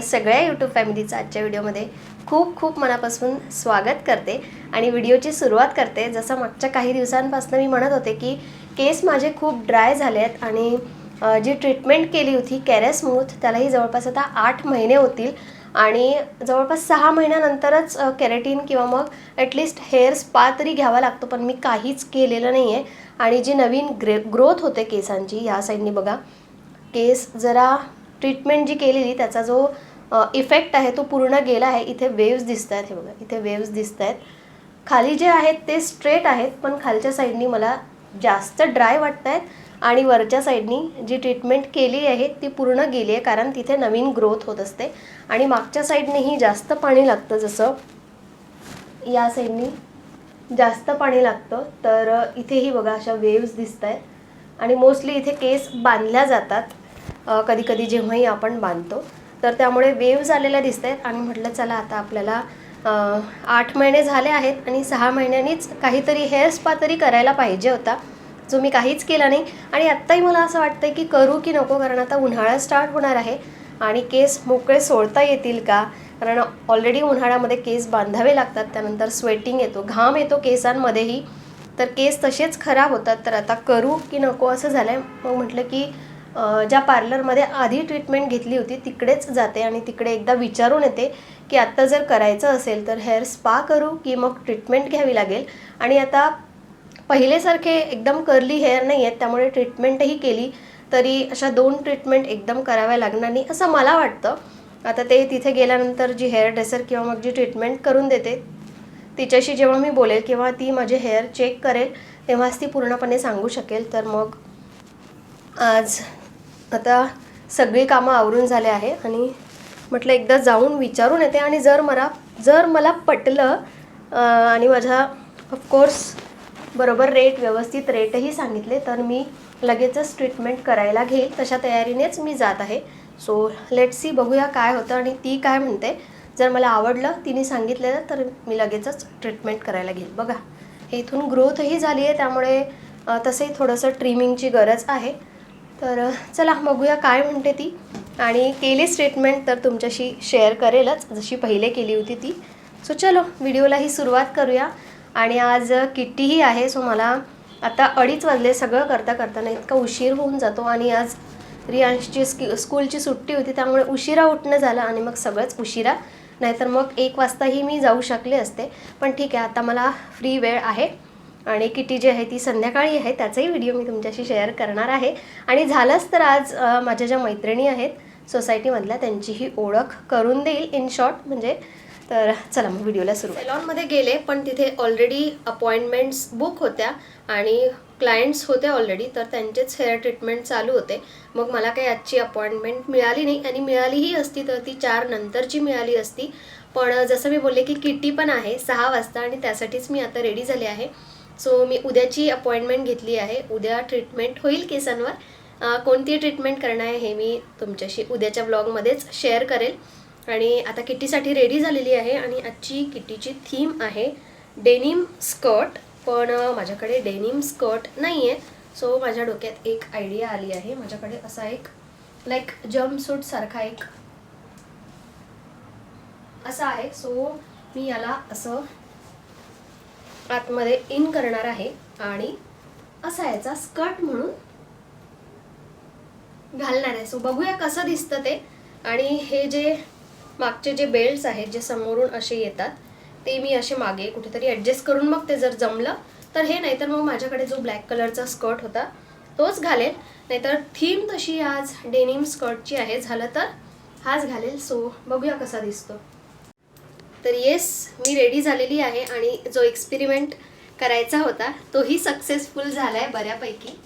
माझ्या सगळ्या यूट्यूब फॅमिलीचं आजच्या व्हिडिओमध्ये खूप खूप मनापासून स्वागत करते. आणि व्हिडिओची सुरुवात करते. जसं मागच्या काही दिवसांपासून मी म्हणत होते की केस माझे खूप ड्राय झाले आहेत आणि जी ट्रीटमेंट केली होती कॅरेस्मूथ त्यालाही जवळपास आता आठ महिने होतील. आणि जवळपास सहा महिन्यानंतरच कॅरेटीन केरेटीन किंवा मग ॲटलिस्ट हेअर स्पा तरी घ्यावा लागतो पण मी काहीच केलेलं नाही आहे आणि जी नवीन ग्रे ग्रोथ होते केसांची ह्या साईडनी बघा. केस जरा ट्रीटमेंट जी केलेली त्याचा जो इफेक्ट आहे तो पूर्ण गेला आहे. इथे वेव्स दिसत आहेत हे बघा. इथे वेव्स दिसत आहेत खाली जे आहेत ते स्ट्रेट आहेत पण खालच्या साईडनी मला जास्त ड्राय वाटत आहेत आणि वरच्या साईडनी जी ट्रीटमेंट केली आहे ती पूर्ण गेली आहे कारण तिथे नवीन ग्रोथ होत असते. आणि मागच्या साईडनेही जास्त पाणी लागतं. जसं या साईडनी जास्त पाणी लागतं तर इथेही बघा अशा वेव्स दिसत आहेत आणि मोस्टली इथे केस बांधल्या जातात. कधीकधी जेव्हाही आपण बांधतो. तर त्यामुळे वेव्ज आलेल्या दिसत आहेत आणि म्हटलं चला आता आपल्याला आठ महिने झाले आहेत आणि सहा महिन्यांनीच काहीतरी हेअर स्पा तरी करायला पाहिजे होता जो मी काहीच केला नाही. आणि आत्ताही मला असं वाटतं की करू की नको कारण आता उन्हाळा स्टार्ट होणार आहे आणि केस मोकळे सोडता येतील का? कारण ऑलरेडी उन्हाळ्यामध्ये केस बांधावे लागतात त्यानंतर स्वेटिंग येतो घाम येतो केसांमध्येही. तर केस तसेच खराब होतात. तर आता करू की नको असं झालं आहे मग म्हटलं की ज्या पार्लरमध्ये आधी ट्रीटमेंट घेतली होती तिकडेच जाते आणि तिकडे एकदा विचारून येते की आत्ता जर करायचं असेल तर हेअर स्पा करू की मग ट्रीटमेंट घ्यावी लागेल. आणि आता पहिलेसारखे एकदम कर्ली हेअर नाही आहेत त्यामुळे ट्रीटमेंटही केली तरी अशा दोन ट्रीटमेंट एकदम कराव्या लागणार नाही असं मला वाटतं. आता ते तिथे गेल्यानंतर जी हेअर ड्रेसर किंवा मग जी ट्रीटमेंट करून देते तिच्याशी जेव्हा मी बोलेल किंवा ती माझे हेअर चेक करेल तेव्हाच ती पूर्णपणे सांगू शकेल. तर मग आज आता सगळी कामं आवरून झाले आहे आणि म्हटलं एकदा जाऊन विचारून येते आणि जर मला जर मला पटलं आणि माझ्या ऑफकोर्स बरोबर रेट व्यवस्थित रेटही सांगितले तर मी लगेचच ट्रीटमेंट करायला घेईल. तशा तयारीनेच मी जात आहे. सो लेट सी बघूया काय होतं आणि ती काय म्हणते. जर मला आवडलं तिने सांगितलेलं तर मी लगेचच ट्रीटमेंट करायला घेईल. बघा हे इथून ग्रोथही झाली आहे त्यामुळे तसंही थोडंसं ट्रिमिंगची गरज आहे. तर चला बघूया काय म्हणते ती. आणि केली स्टेटमेंट तर तुमच्याशी शेअर करेलच. जशी पहिले केली होती ती. सो चलो व्हिडिओलाही सुरुवात करूया. आणि आज किट्टीही आहे सो मला आता अडीच वाजले सगळं करता करताना इतका उशीर होऊन जातो. आणि आज रियांशची स्की स्कूलची सुट्टी होती त्यामुळे उशिरा उठणं झालं आणि मग सगळंच उशिरा. नाहीतर मग एक वाजताही मी जाऊ शकले असते. पण ठीक आहे आता मला फ्री वेळ आहे. आणि किटी जी आहे ती संध्याकाळी आहे त्याचाही व्हिडिओ मी तुमच्याशी शेअर करणार आहे. आणि झालंच तर आज माझ्या ज्या मैत्रिणी आहेत सोसायटीमधल्या त्यांचीही ओळख करून देईल इन शॉर्ट म्हणजे तर चला मग व्हिडिओला सुरू सेलॉनमध्ये गेले पण तिथे ऑलरेडी अपॉइंटमेंट्स बुक होत्या आणि क्लायंट्स होते ऑलरेडी तर त्यांचेच हेअर ट्रीटमेंट चालू होते. मग मला काही आजची अपॉइंटमेंट मिळाली नाही. आणि मिळालीही असती तर ती चार नंतरची मिळाली असती. पण जसं मी बोलले की किटी पण आहे सहा वाजता आणि त्यासाठीच मी आता रेडी झाले आहे. सो मी उद्याची अपॉइंटमेंट घेतली आहे. उद्या ट्रीटमेंट होईल केसांवर. कोणती ट्रीटमेंट करणार आहे हे मी तुमच्याशी उद्याच्या ब्लॉगमध्येच शेअर करेल. आणि आता किट्टीसाठी रेडी झालेली आहे आणि आजची किट्टीची थीम आहे डेनिम स्कर्ट पण माझ्याकडे डेनिम स्कर्ट नाही आहे सो माझ्या डोक्यात एक आयडिया आली आहे. माझ्याकडे असा एक लाईक जम्पसूट सारखा एक असा आहे. सो मी याला असं आतमध्ये इन करणार आहे आणि असा याचा स्कर्ट म्हणून घालणार आहे. सो बघूया कसं दिसतं ते. आणि हे जे मागचे जे बेल्ट्स आहेत जे समोरून असे येतात ते मी असे मागे कुठेतरी ॲडजस्ट करून मग ते जर जमलं. तर हे नाहीतर मग माझ्याकडे जो ब्लॅक कलरचा स्कर्ट होता तोच घालेल. नाहीतर थीम तशी आज डेनिम स्कर्टची आहे. झालं तर हाच घालेल. सो बघूया कसा दिसतो. तर येस मी रेडी झालेली आहे आणि जो एक्सपेरिमेंट करायचा होता तोही सक्सेसफुल झाला आहे बऱ्यापैकी.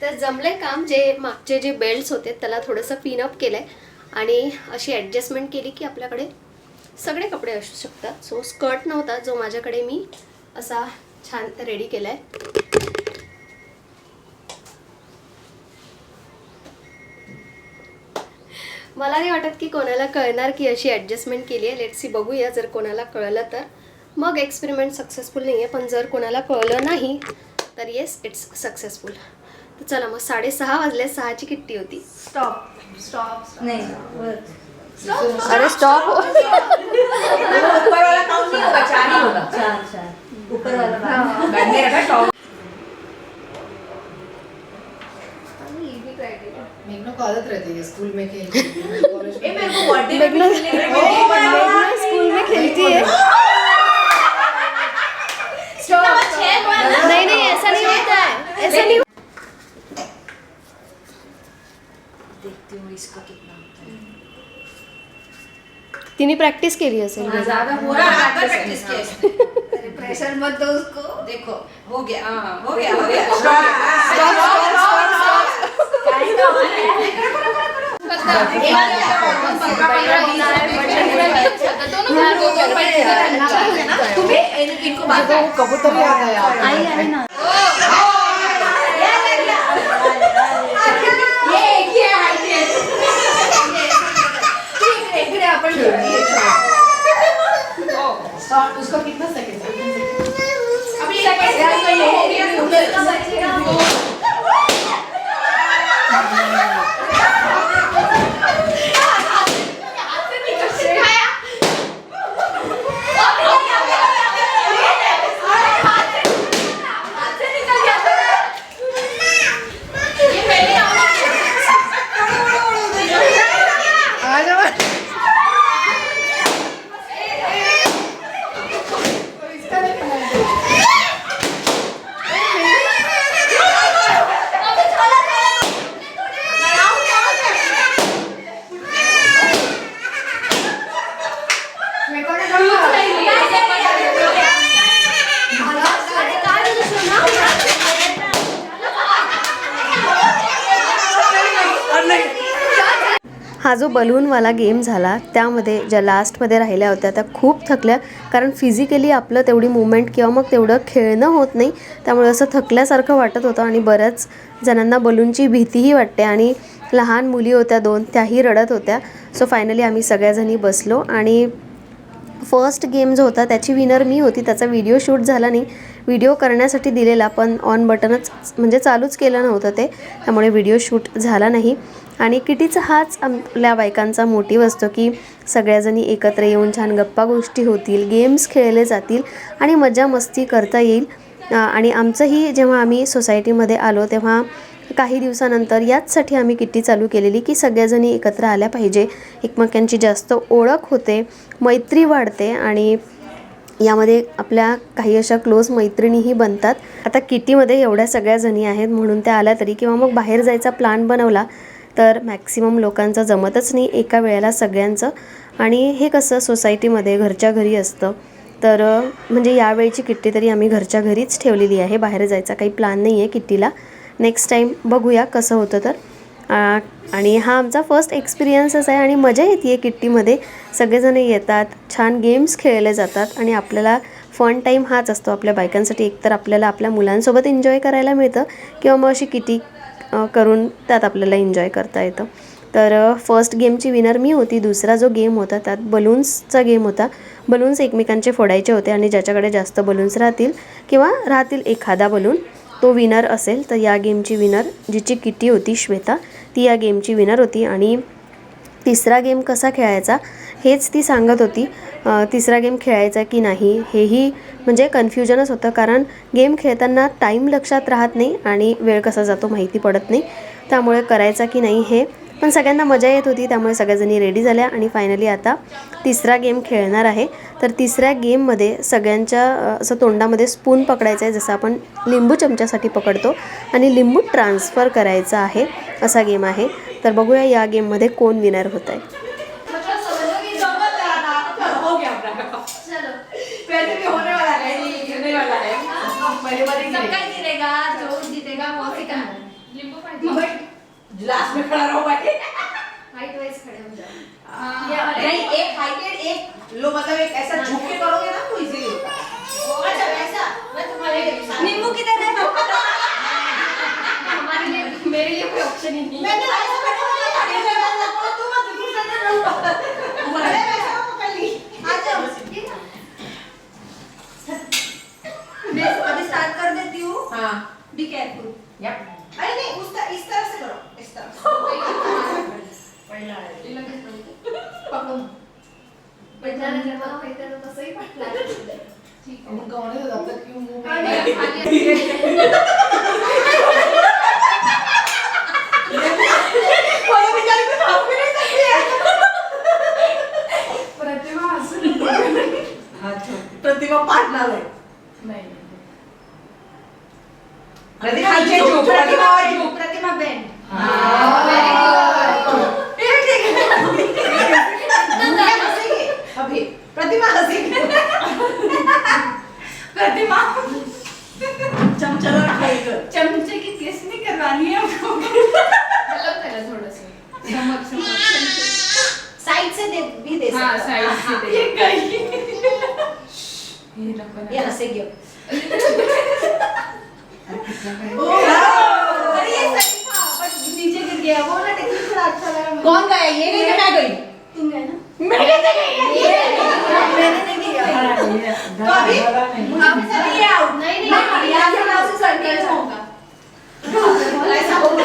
तर जमले काम जे मागचे जे बेल्ट्स होते त्याला थोडंसं पिनअप केलं आहे आणि अशी ॲडजस्टमेंट केली की आपल्याकडे सगळे कपडे असू शकतात. सो स्कर्ट नव्हता जो माझ्याकडे मी असा छान रेडी केला आहे मला नाही वाटत की कोणाला कळणार की अशी ॲडजस्टमेंट केली आहे लेट्स सी बघूया जर कोणाला कळलं तर मग एक्सपेरिमेंट सक्सेसफुल नाही आहे पण जर कोणाला कळलं नाही तर येस इट्स सक्सेसफुल तर चला मग साडेसहा वाजले सहाची किट्टी होती स्टॉप स्टॉप नाही वर अरे स्टॉप ऊपर वाला काउंट नहीं होगा चार ही होगा चार चार ऊपर वाला रखा टॉप मेघना को आदत रहती है स्कूल में खेलने की ए मेरे को बर्थडे में मेघना- है। स्कूल में खेलती है नहीं नहीं ऐसा नहीं होता है ऐसा नहीं देखती हूँ इसका कितना होता है तिने प्रॅक्टिस केली असेल ज़्यादा पूरा रात भर प्रैक्टिस किया इसने। प्रेशर मत दो उसको देखो हो गया हाँ, हो गया हो गया स्टॉप बात तो कबूतर याद है यार आई आहे ना ये एक ही है height है। ठीक है, इकडे आपण खेळूया. स्टार्ट उसका कितना सेकंड अभी second second तो ये हा जो बलूनवाला गेम झाला त्यामध्ये ज्या लास्टमध्ये राहिल्या होत्या त्या खूप थकल्या. कारण फिजिकली आपलं तेवढी मुवमेंट किंवा मग तेवढं खेळणं होत नाही. त्यामुळे असं थकल्यासारखं वाटत होतं आणि बऱ्याच जणांना बलूनची भीतीही वाटते आणि लहान मुली होत्या दोन त्याही रडत होत्या. सो फायनली आम्ही सगळ्याजणी बसलो आणि फर्स्ट गेम जो होता त्याची विनर मी होती. त्याचा व्हिडिओ शूट झाला नाही. व्हिडिओ करण्यासाठी दिलेला पण ऑन बटनच म्हणजे चालूच केलं नव्हतं ते. त्यामुळे व्हिडिओ शूट झाला नाही. आणि किटीचा हाच आपल्या बायकांचा मोटिव्ह असतो की सगळ्याजणी एकत्र येऊन छान गप्पा गोष्टी होतील गेम्स खेळले जातील आणि मजा मस्ती करता येईल. आणि आमचंही जेव्हा आम्ही सोसायटीमध्ये आलो तेव्हा काही दिवसानंतर याचसाठी आम्ही किट्टी चालू केलेली की सगळ्याजणी एकत्र आल्या पाहिजे. एकमेकांची जास्त ओळख होते मैत्री वाढते आणि यामध्ये आपल्या काही अशा क्लोज मैत्रिणीही बनतात. आता किटीमध्ये एवढ्या सगळ्या जणी आहेत म्हणून त्या आल्या तरी किंवा मग बाहेर जायचा प्लॅन बनवला तर मॅक्सिमम लोकांचं जमतच नाही एका वेळेला सगळ्यांचं. आणि हे कसं सोसायटीमध्ये घरच्या घरी असतं. तर म्हणजे यावेळची किट्टी तरी आम्ही घरच्या घरीच ठेवलेली आहे. बाहेर जायचा काही प्लॅन नाही आहे किट्टीला. नेक्स्ट टाईम बघूया कसं होतं तर. आणि हा आमचा फर्स्ट एक्सपिरियन्सच आहे आणि मजा येते आहे किट्टीमध्ये. सगळेजण येतात छान गेम्स खेळले जातात आणि आपल्याला फन टाईम हाच असतो आपल्या बायकांसाठी. एकतर आपल्याला आपल्या मुलांसोबत एन्जॉय करायला मिळतं किंवा मग अशी किटी करून त्यात आपल्याला एन्जॉय करता येतं. तर फर्स्ट गेमची विनर मी होती. दुसरा जो गेम होता त्यात बलून्सचा गेम होता. बलून्स एकमेकांचे फोडायचे होते आणि ज्याच्याकडे जास्त बलून्स राहतील किंवा राहतील एखादा बलून तो विनर असेल. तर या गेमची विनर जिची किटी होती श्वेता ती या गेमची विनर होती. आणि तिसरा गेम कसा खेळायचा हेच ती सांगत होती. तिसरा गेम खेळायचा की नाही हेही म्हणजे कन्फ्युजनच होतं कारण गेम खेळताना टाईम लक्षात राहत नाही आणि वेळ कसा जातो माहिती पडत नाही. त्यामुळे करायचा की नाही हे. पण सगळ्यांना मजा येत होती त्यामुळे सगळ्याजणी रेडी झाल्या आणि फायनली आता तिसरा गेम खेळणार आहे. तर तिसऱ्या गेममध्ये सगळ्यांच्या असं तोंडामध्ये स्पून पकडायचं आहे जसं आपण लिंबू चमच्यासाठी पकडतो आणि लिंबू ट्रान्सफर करायचा आहे असा गेम आहे. तर बघूया या गेममध्ये कोण विनर होत आहे हो है है लास्ट में खड़ा रहो भाई हाइट वाइज खड़े हो जाओ हाँ, नहीं एक हाइटेड एक लो मतलब एक ऐसा झुक के करोगे ना तो इजीली होता है अच्छा वैसा मैं तुम्हारे नींबू किधर है ये ऑप्शन ही नहीं मैंने ऐसा बैठा हुआ था कि मैं बंद लगता तू मत दूर से डर रहा मैंने वैसे वो पकड़ ली। आ जाओ। मैं अभी स्टार्ट कर देती हूँ। हाँ। बी केयरफुल यप अरे नहीं उस तरह इस तरह से करो इस तरह पहला पकड़ो। पहला जमा होता तो सही पकड़ा। ठीक है। मुँह गाने तो तब तक क्यों मुँह में अच्छा. प्रतिभा प्रतिमा बेन ये है. तुम प्रतिमा हंसेंगे प्रतिमा चमचला चमचे की किसने करवानी है हमको हलवत त्याला थोडंसं. समज साइड से दे भी दे हाँ सकता. साइड से दे ये गई ये नको ना. ये हंसेगी अब. अरे ये सही था। बट नीचे गिर गया। वो ना टेक्निक थोड़ा अच्छा लगा मुझे। कौन गया? ये नहीं तो मैं गई तुम गए ना? मैं कैसे गई मैंने नहीं किया तो अभी वापस अभी ये आउट नहीं नहीं हाँ, यहाँ से यहाँ यहाँ से से सर्कल होगा ऐसा होगा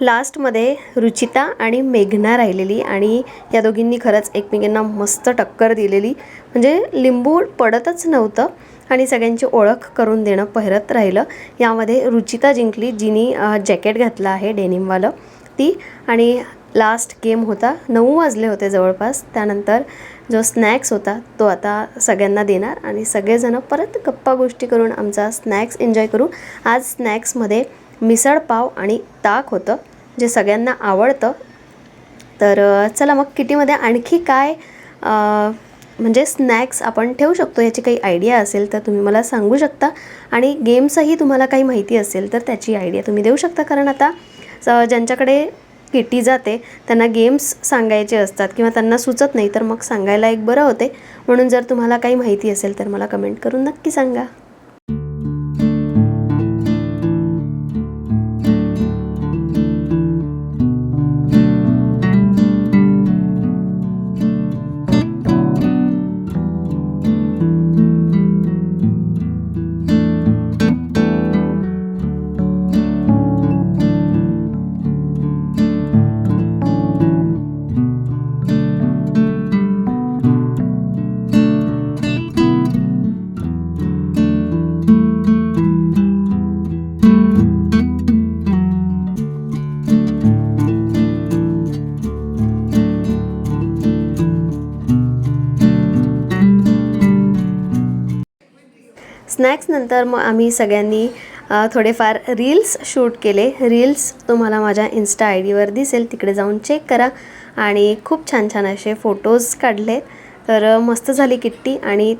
लास्टमध्ये रुचिता आणि मेघना राहिलेली आणि या दोघींनी खरंच एकमेकींना मस्त टक्कर दिलेली. म्हणजे लिंबू पडतच नव्हतं आणि सगळ्यांची ओळख करून देणं पहिरत राहिलं. यामध्ये रुचिता जिंकली जिनी जॅकेट घातलं आहे डेनिमवालं. ती आणि लास्ट गेम होता नऊ वाजले होते जवळपास. त्यानंतर जो स्नॅक्स होता तो आता सगळ्यांना देणार. आणि सगळेजणं परत गप्पा गोष्टी करून आमचा स्नॅक्स एन्जॉय करू. आज स्नॅक्समध्ये मिसळ पाव आणि ताक होतं जे सगळ्यांना आवडतं. तर चला मग किटीमध्ये आणखी काय म्हणजे स्नॅक्स आपण ठेवू शकतो याची काही आयडिया असेल तर तुम्ही मला सांगू शकता. आणि गेम्सही तुम्हाला काही माहिती असेल तर त्याची आयडिया तुम्ही देऊ शकता. कारण आता ज्यांच्याकडे किटी जाते त्यांना गेम्स सांगायचे असतात किंवा त्यांना सुचत नाही तर मग सांगायला एक बरं होते. म्हणून जर तुम्हाला काही माहिती असेल तर मला कमेंट करून नक्की सांगा. स्नॅक्सनंतर मग आम्ही सगळ्यांनी थोडेफार रील्स शूट केले. रील्स तुम्हाला माझ्या इन्स्टा आय डीवर दिसेल. तिकडे जाऊन चेक करा. आणि खूप छान छान असे फोटोज काढले. तर मस्त झाली किट्टी. आणि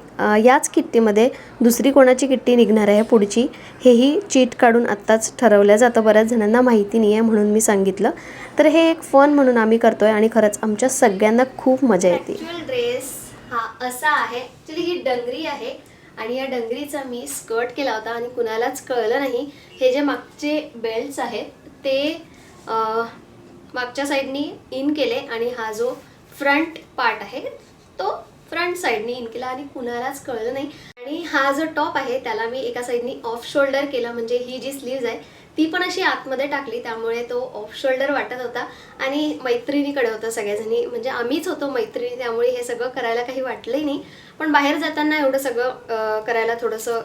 याच किट्टीमध्ये दुसरी कोणाची किट्टी निघणार आहे पुढची हेही चीट काढून आत्ताच ठरवलं जातं. बऱ्याच जणांना माहिती नाही आहे म्हणून मी सांगितलं. तर हे एक फन म्हणून आम्ही करतो आहे आणि खरंच आमच्या सगळ्यांना खूप मजा येते. ड्रेस हा असा आहे. ही डंगरी आहे. आणि या डंगरीचा मी स्कर्ट केला होता आणि कुणालाच कळलं नाही. हे जे मागचे बेल्ट्स आहेत ते मागच्या साईडनी इन केले आणि हा जो फ्रंट पार्ट आहे तो फ्रंट साईडनी इन केला आणि कुणालाच कळलं नाही. आणि हा जो टॉप आहे त्याला मी एका साईडनी ऑफ शोल्डर केला. म्हणजे ही जी स्लीव्ज आहे ती पण अशी आतमध्ये टाकली त्यामुळे तो ऑफ शोल्डर वाटत होता आणि मैत्रिणीकडे होता सगळ्याजणी म्हणजे आम्हीच होतो मैत्रिणी त्यामुळे हे सगळं करायला काही वाटलंही नाही. पण बाहेर जाताना एवढं सगळं करायला थोडंसं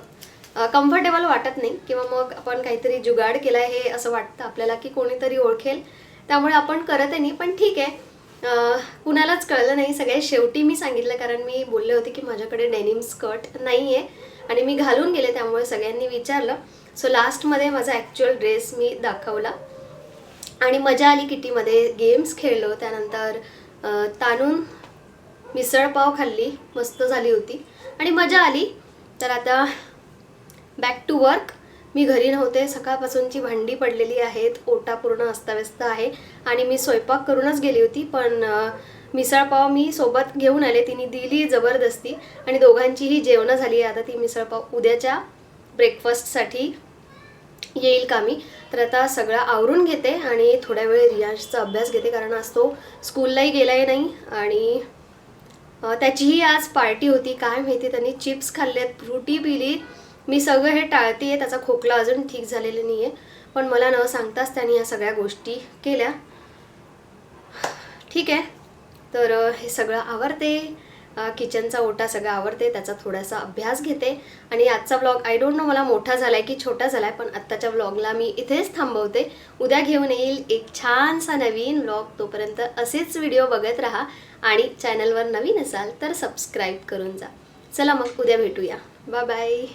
कम्फर्टेबल वाटत नाही. किंवा मग आपण काहीतरी जुगाड केलाय हे असं वाटतं आपल्याला की कोणीतरी ओळखेल. त्यामुळे आपण करत आहे नाही. पण ठीक आहे. कुणालाच कळलं नाही. सगळ्यात शेवटी मी सांगितलं कारण मी बोलले होते की माझ्याकडे डेनिम स्कर्ट नाही आहे आणि मी घालून गेले त्यामुळे सगळ्यांनी विचारलं. सो लास्टमध्ये माझा ॲक्च्युअल ड्रेस मी दाखवला. आणि मजा आली किटीमध्ये गेम्स खेळलो. त्यानंतर तानून मिसळपाव खाल्ली. मस्त झाली होती. आणि मजा आली. तर आता बॅक टू वर्क मी घरी नव्हते. सकाळपासूनची भांडी पडलेली आहेत. ओटा पूर्ण अस्ताव्यस्त आहे. आणि मी स्वयंपाक करूनच गेली होती. पण मिसळपाव मी सोबत घेऊन आले. तिने दिली जबरदस्ती. आणि दोघांचीही जेवणं झाली. आता ती मिसळपाव उद्याच्या ब्रेकफास्टसाठी येईल का मी? तर आता सगळं आवरून घेते आणि थोड्या वेळ रियाजचा अभ्यास घेते कारण आज तो स्कूललाही गेलाही नाही आणि त्याचीही आज पार्टी होती. काय माहिती त्यांनी चिप्स खाल्लेत फ्रुटी पिली मी सगळं हे टाळते आहे त्याचा खोकला अजून ठीक झालेला नाही आहे पण मला न सांगताच त्यांनी या सगळ्या गोष्टी केल्या. ठीक आहे. तर हे सगळं आवडते किचनचा ओटा सगळं आवडते त्याचा थोडासा अभ्यास घेते. आणि आजचा ब्लॉग आय डोंट नो मला मोठा झाला आहे की छोटा झाला आहे पण आत्ताच्या ब्लॉगला मी इथेच थांबवते. उद्या घेऊन येईल एक छानसा नवीन ब्लॉग तोपर्यंत असेच व्हिडिओ बघत राहा. आणि चॅनलवर नवीन असाल तर सबस्क्राईब करून जा. चला मग उद्या भेटूया. Bye bye